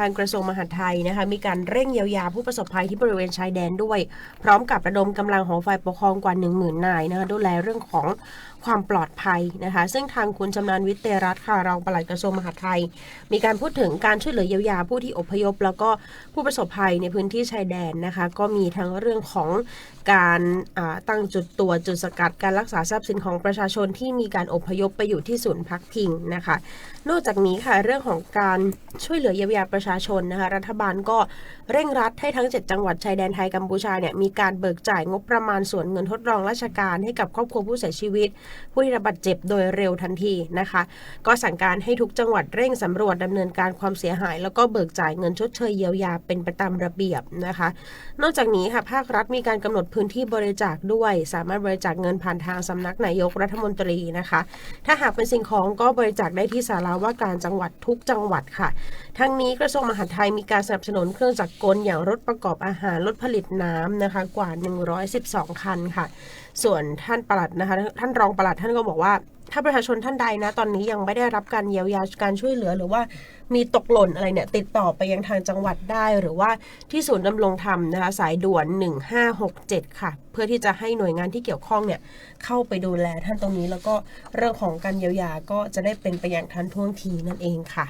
ทางกระทรวงมหาดไทยนะคะมีการเร่งเยียวยาผู้ประสบภัยที่บริเวณชายแดนด้วย พร้อมกับระดมกำลังของฝ่ายปกครองกว่า 1 0,000 นายนะคะดูแลเรื่องของความปลอดภัยนะคะซึ่งทางคุณชำนาญวิทย์เตรัตค่ะรองปลัดกระทรวงมหาดไทย มีการพูดถึงการช่วยเหลือเยียวยาผู้ที่อพยพ แล้วก็ผู้ประสบภัยในพื้นที่ชายแดนนะคะก็มีทั้งเรื่องของการตั้งจุดตรวจจุดสกัดการรักษาทรัพย์สินของประชาชนที่มีการอพยพไปอยู่ที่ศูนย์พักพิงนะคะนอกจากนี้ค่ะเรื่องของการช่วยเหลือเยียวยาประชาชนนะคะรัฐบาลก็เร่งรัดให้ทั้ง 7 จังหวัดชายแดนไทยกัมพูชาเนี่ยมีการเบิกจ่ายงบประมาณส่วนเงินทดลองราชการให้กับครอบครัวผู้เสียชีวิต ผู้ที่ได้รับบาดเจ็บโดยเร็วทันทีนะคะ ก็สั่งการให้ทุกจังหวัดเร่งสำรวจดำเนินการความเสียหาย แล้วก็เบิกจ่ายเงินชดเชยเยียวยาเป็นไปตามระเบียบนะคะ นอกจากนี้ค่ะภาครัฐมีการกำหนดพื้นที่บริจาคด้วย สามารถบริจาคเงินผ่านทางสำนักนายกรัฐมนตรีนะคะ ถ้าหากเป็นสิ่งของก็บริจาคได้ที่ศาลาว่าการจังหวัดทุกจังหวัดค่ะ ทั้งนี้กระทรวงมหาดไทยมีการสนับสนุนเครื่องจักรกลอย่างรถประกอบอาหารรถผลิตน้ำนะคะกว่า 112 คันค่ะ ส่วนท่านปลัดนะคะท่านรองปลัดท่านก็บอกว่าถ้าประชาชนท่านใดนะ ตอนนี้ยังไม่ได้รับการเยียวยาการช่วยเหลือ หรือว่ามีตกหล่นอะไรเนี่ย ติดต่อไปยังทางจังหวัดได้ หรือว่าที่ศูนย์ดำรงธรรมนะคะ สายด่วน 1567 ค่ะ เพื่อที่จะให้หน่วยงานที่เกี่ยวข้องเนี่ย เข้าไปดูแลท่านตรงนี้ แล้วก็เรื่องของการเยียวยาก็จะได้เป็นไปอย่างทันท่วงทีนั่นเองค่ะ